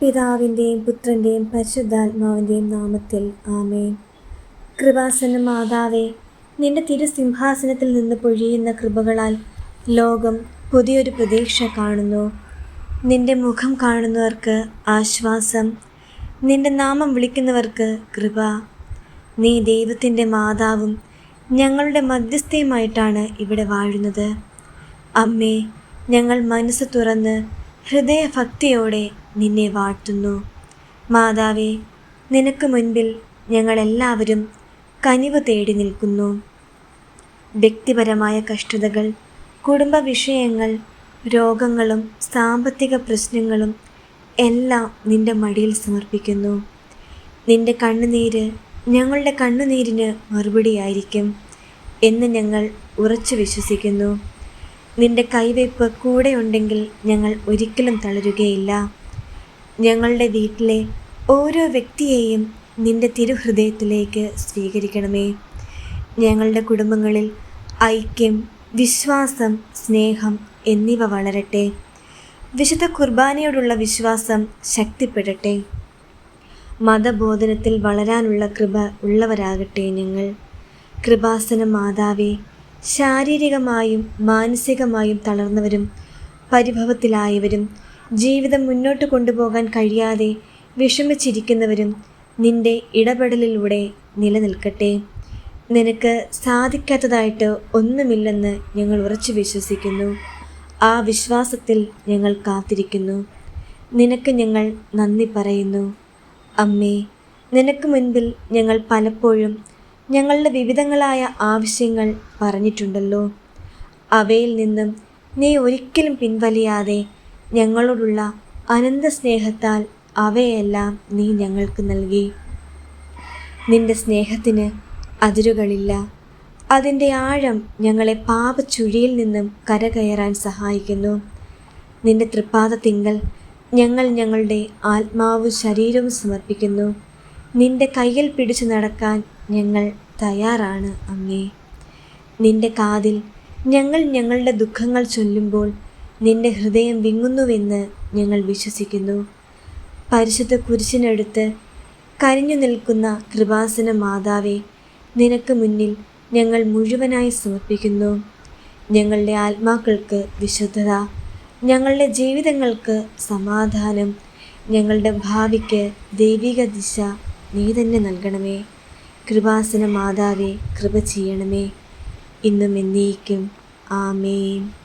പിതാവിന്റെയും പുത്രന്റെയും പരിശുദ്ധാത്മാവിന്റെയും നാമത്തിൽ ആമേൻ. കൃപാസന മാതാവേ നിന്റെ തിരുസിംഹാസനത്തിൽ നിന്ന് പൊഴിയുന്ന കൃപകളാൽ ലോകം പുതിയൊരു പ്രതീക്ഷ കാണുന്നു. നിന്റെ മുഖം കാണുന്നവർക്ക് ആശ്വാസം നിന്റെ നാമം വിളിക്കുന്നവർക്ക് കൃപ. നീ ദൈവത്തിന്റെ മാതാവും ഞങ്ങളുടെ മധ്യസ്ഥയുമായിട്ടാണ് ഇവിടെ വാഴുന്നത്. അമ്മേ ഞങ്ങൾ മനസ്സ് തുറന്ന് ഹൃദയഭക്തിയോടെ നിന്നെ വാഴ്ത്തുന്നു. മാതാവേ നിനക്ക് മുൻപിൽ ഞങ്ങളെല്ലാവരും കനിവ് തേടി നിൽക്കുന്നു. വ്യക്തിപരമായ കഷ്ടതകൾ കുടുംബ വിഷയങ്ങൾ രോഗങ്ങളും സാമ്പത്തിക പ്രശ്നങ്ങളും എല്ലാം നിന്റെ മടിയിൽ സമർപ്പിക്കുന്നു. നിന്റെ കണ്ണുനീര് ഞങ്ങളുടെ കണ്ണുനീരിന് മറുപടിയായിരിക്കും എന്ന് ഞങ്ങൾ ഉറച്ചു വിശ്വസിക്കുന്നു. നിന്റെ കൈവയ്പ് കൂടെയുണ്ടെങ്കിൽ ഞങ്ങൾ ഒരിക്കലും തളരുകയില്ല. ഞങ്ങളുടെ വീട്ടിലെ ഓരോ വ്യക്തിയെയും നിന്റെ തിരുഹൃദയത്തിലേക്ക് സ്വീകരിക്കണമേ. ഞങ്ങളുടെ കുടുംബങ്ങളിൽ ഐക്യം വിശ്വാസം സ്നേഹം എന്നിവ വളരട്ടെ. വിശുദ്ധ കുർബാനയോടുള്ള വിശ്വാസം ശക്തിപ്പെടട്ടെ. മതബോധനത്തിൽ വളരാനുള്ള കൃപ ഉള്ളവരാകട്ടെ ഞങ്ങൾ. കൃപാസന മാതാവേ ശാരീരികമായും മാനസികമായും തളർന്നവരും പരിഭവത്തിലായവരും ജീവിതം മുന്നോട്ട് കൊണ്ടുപോകാൻ കഴിയാതെ വിഷമിച്ചിരിക്കുന്നവരും നിന്റെ ഇടപെടലിലൂടെ നിലനിൽക്കട്ടെ. നിനക്ക് സാധിക്കാത്തതായിട്ട് ഒന്നുമില്ലെന്ന് ഞങ്ങൾ ഉറച്ചു വിശ്വസിക്കുന്നു. ആ വിശ്വാസത്തിൽ ഞങ്ങൾ കാത്തിരിക്കുന്നു. നിനക്ക് ഞങ്ങൾ നന്ദി പറയുന്നു. അമ്മേ നിനക്ക് മുൻപിൽ ഞങ്ങൾ പലപ്പോഴും ഞങ്ങളുടെ വിവിധങ്ങളായ ആവശ്യങ്ങൾ പറഞ്ഞിട്ടുണ്ടല്ലോ. അവയിൽ നിന്നും നീ ഒരിക്കലും പിൻവലിയാതെ ഞങ്ങളോടുള്ള അനന്ത സ്നേഹത്താൽ അവയെല്ലാം നീ ഞങ്ങൾക്ക് നൽകി. നിന്റെ സ്നേഹത്തിന് അതിരുകളില്ല. അതിന്റെ ആഴം ഞങ്ങളെ പാപച്ചുഴിയിൽ നിന്നും കരകയറാൻ സഹായിക്കുന്നു. നിന്റെ തൃപ്പാദത്തിങ്കൽ ഞങ്ങൾ ഞങ്ങളുടെ ആത്മാവും ശരീരവും സമർപ്പിക്കുന്നു. നിന്റെ കയ്യിൽ പിടിച്ചു നടക്കാൻ ഞങ്ങൾ തയ്യാറാണ് അമ്മേ. നിന്റെ കാതിൽ ഞങ്ങൾ ഞങ്ങളുടെ ദുഃഖങ്ങൾ ചൊല്ലുമ്പോൾ നിന്റെ ഹൃദയം വിങ്ങുന്നുവെന്ന് ഞങ്ങൾ വിശ്വസിക്കുന്നു. പരിശുദ്ധ കുരിശിനടുത്ത് കരിഞ്ഞു നിൽക്കുന്ന കൃപാസന മാതാവെ നിനക്ക് മുന്നിൽ ഞങ്ങൾ മുഴുവനായി സമർപ്പിക്കുന്നു. ഞങ്ങളുടെ ആത്മാക്കൾക്ക് വിശുദ്ധത ഞങ്ങളുടെ ജീവിതങ്ങൾക്ക് സമാധാനം ഞങ്ങളുടെ ഭാവിക്ക് ദൈവിക ദിശ നീ തന്നെ നൽകണമേ. കൃപാസന മാതാവെ കൃപ ചെയ്യണമേ. ഇന്നും എന്നേക്കും. ആമേൻ.